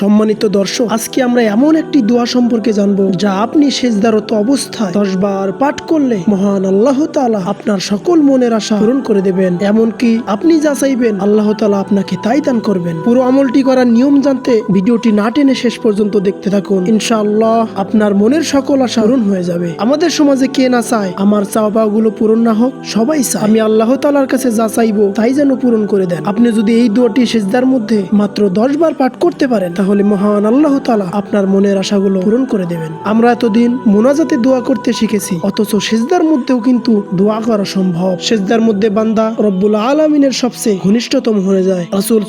সম্মানিত দর্শক, আজকে আমরা এমন একটি দোয়া সম্পর্কে জানব, যা আপনি শেষদারত অবস্থায় দশ বার পাঠ করলে মহান আল্লাহ তাআলা আপনার সকল মনের আশা পূরণ করে দেবেন। এমনকি আপনি যা চাইবেন, আল্লাহ তাআলা আপনাকে তাই দান করবেন। পুরো আমলটি করার নিয়ম জানতে ভিডিওটি না টেনে শেষ পর্যন্ত দেখতে থাকুন। ইনশাআল্লাহ আপনার মনের সকল আশা পূরণ হয়ে যাবে। আমাদের সমাজে কে না চায়, আমার চাওয়া গুলো পূরণ না হোক, সবাই চায়। আমি আল্লাহ তালার কাছে যা চাইব, তাই যেন পূরণ করে দেন। আপনি যদি এই দোয়াটি সেজদার মধ্যে মাত্র দশ বার পাঠ করতে পারেন, তাহলে মহান আল্লাহ তাআলা আপনার মনের আশাগুলো পূরণ করে দেবেন। আমরা এতদিন মোনাজাতে দোয়া করতে শিখেছি, অথচ সেজদার মধ্যেও কিন্তু দোয়া করা সম্ভব। সেজদার মধ্যে বান্দা রব্বুল আলমিনের সবচেয়ে ঘনিষ্ঠতম হয়ে যায়। রাসূল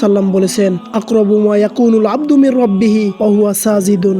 সাল্লাম বলেছেন ইয়াকুনুল আবদু মির রাব্বিহি ওয়া হুয়া সাজিদুন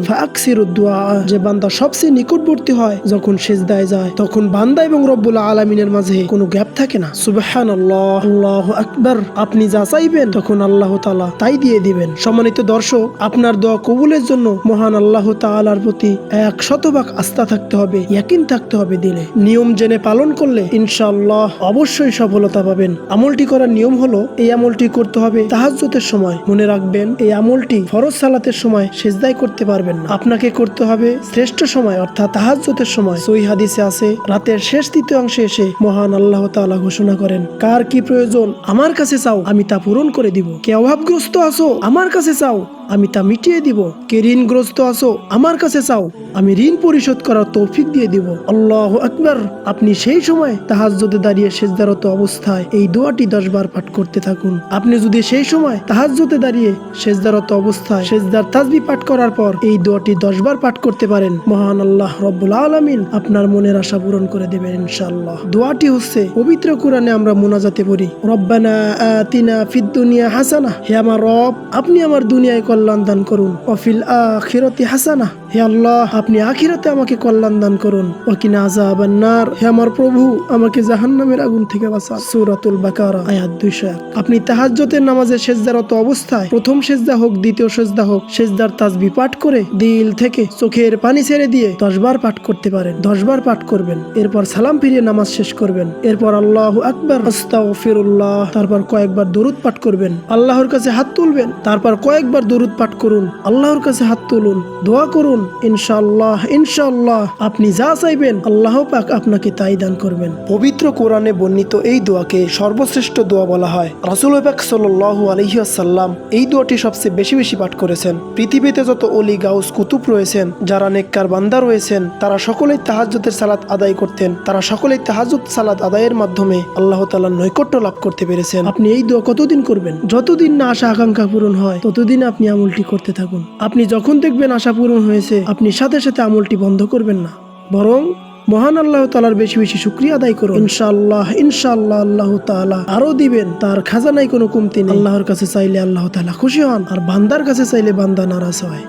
যে বান্দা সবচেয়ে নিকটবর্তী হয় যখন সেজদায় যায়, তখন বান্দা এবং রব্বুল আলমিনের মাঝে কোনো গ্যাপ থাকে না। সুবহানাল্লাহ, আল্লাহু আকবার। আপনি যা চাইবেন, তখন আল্লাহ তাআলা তাই দিয়ে দিবেন। সম্মানিত দর্শক, আপনার দোয়া কবুলের জন্য মহান আল্লাহ তাআলার প্রতি এক শতভাগ আস্থা থাকতে হবে, ইয়াকিন থাকতে হবে দিলে। নিয়ম জেনে পালন করলে ইনশাআল্লাহ অবশ্যই সফলতা পাবেন। আমলটি করার নিয়ম হলো, এই আমলটি করতে হবে তাহাজ্জুদের সময়। মনে রাখবেন, এই আমলটি ফরজ সালাতের সময় সেজদাই করতে পারবেন না। আপনাকে করতে হবে শ্রেষ্ঠ সময়, অর্থাৎ তাহাজ্জুদের সময়। সই হাদিসে আছে, রাতের শেষ তৃতীয়াংশে এসে মহান আল্লাহ তাআলা ঘোষণা করেন, কার কি প্রয়োজন আমার কাছে চাও, আমি তা পূরণ করে দিব। কে অভাবগ্রস্ত আছো, আমার কাছে চাও, আমি তা মিটিয়ে দিব। কে ঋণগ্রস্ত আছো, আমার কাছে চাও, আমি ঋণ পরিশোধ করার তৌফিক দিয়ে দিব। আল্লাহ আকবার। আপনি সেই সময় তাহাজ্জুদে দাঁড়িয়ে সেজদারত অবস্থায় এই দোয়াটি দশ বার পাঠ করতে থাকুন। আপনি যদি সেই সময় তাহাজ্জুদে দাঁড়িয়ে সেজদারত অবস্থায় সেজদার তাজবি পাঠ করার পর এই দোয়াটি দশ বার পাঠ করতে পারেন, মহান আল্লাহ রব্বুল আলামিন আপনার মনের আশা পূরণ করে দেবেন ইনশাআল্লাহ। দোয়াটি হচ্ছে পবিত্র কোরআনে আমরা মোনাজাতে পড়ি, রব্বানা আতিনা ফিদ দুনিয়া হাসানা, হে আমার রব, আপনি আমার দুনিয়ায় কল্যাণ দান করুন। অফিল আখিরাতি হাসানা হে আল্লাহ, আপনি আখিরাতে আমাকে কল্যাণ দান করুন। ওকিনা আযাবান নার হে আমার প্রভু, আমাকে জাহান্নামের আগুন থেকে বাঁচান। সূরাতুল বাকারা, আয়াত 201 আপনি তাহাজ্জুদের নামাজে সেজদারত অবস্থায় প্রথম সেজদা হোক, দ্বিতীয় সেজদা হোক, সেজদার তাসবিহ পাঠ করে দিল থেকে চোখের পানি ছেড়ে দিয়ে দশবার পাঠ করতে পারেন। দশবার পাঠ করবেন। এরপর সালাম ফিরিয়ে নামাজ শেষ করবেন। এরপর আল্লাহু আকবার, আস্তাগফিরুল্লাহ। তারপর কয়েকবার দরুদ পাঠ করবেন। আল্লাহর কাছে হাত তুলবেন। তারপর কয়েকবার দরুদ পাঠ করুন। আল্লাহর কাছে হাত তুলুন। দোয়া করুন। ইনশাআল্লাহ ইনশাআল্লাহ। আপনি যা চাইবেন, আল্লাহ পাক আপনাকে তাই দান করবেন। পবিত্র কোরআনে বর্ণিত এই দোয়াকে সর্বশ্রেষ্ঠ দোয়া বলা হয়। রাসুল পাক সাল্লাল্লাহু আলাইহি আসাল্লাম এই দোয়াটি সবচেয়ে বেশি বেশি পাঠ করেছেন। পৃথিবীতে যত অলি, গাউস, কুতুব রয়েছেন, যারা নেককার বান্দা রয়েছেন, তারা সকলেই তাহাজ্জুদের সালাত আদায় করতেন। তারা সকলেই তাহাজ্জুদ সালাত আদায়ের মাধ্যমে আল্লাহ তাআলার নৈকট্য লাভ করতে পেরেছেন। আপনি এই দোয়া কতদিন করবেন? যতদিন না আশা আকাঙ্ক্ষা পূরণ হয়, ততদিন আপনি আমলটি করতে থাকুন। আপনি যখন দেখবেন আশা পূরণ হয়েছে আপনি সাথে সাথে আমলটি বন্ধ করবেন না, বরং মহান আল্লাহ তালার বেশি বেশি শুক্রিয়া আদায় করুন। ইনশাআল্লাহ ইনশাআল্লাহ আল্লাহ তালা আরও দিবেন, তার খাজানায় কোনো কমতি নেই। আল্লাহর কাছে চাইলে আল্লাহ তালা খুশি হন, আর বান্দার কাছে চাইলে বান্দা নারাজ হয়।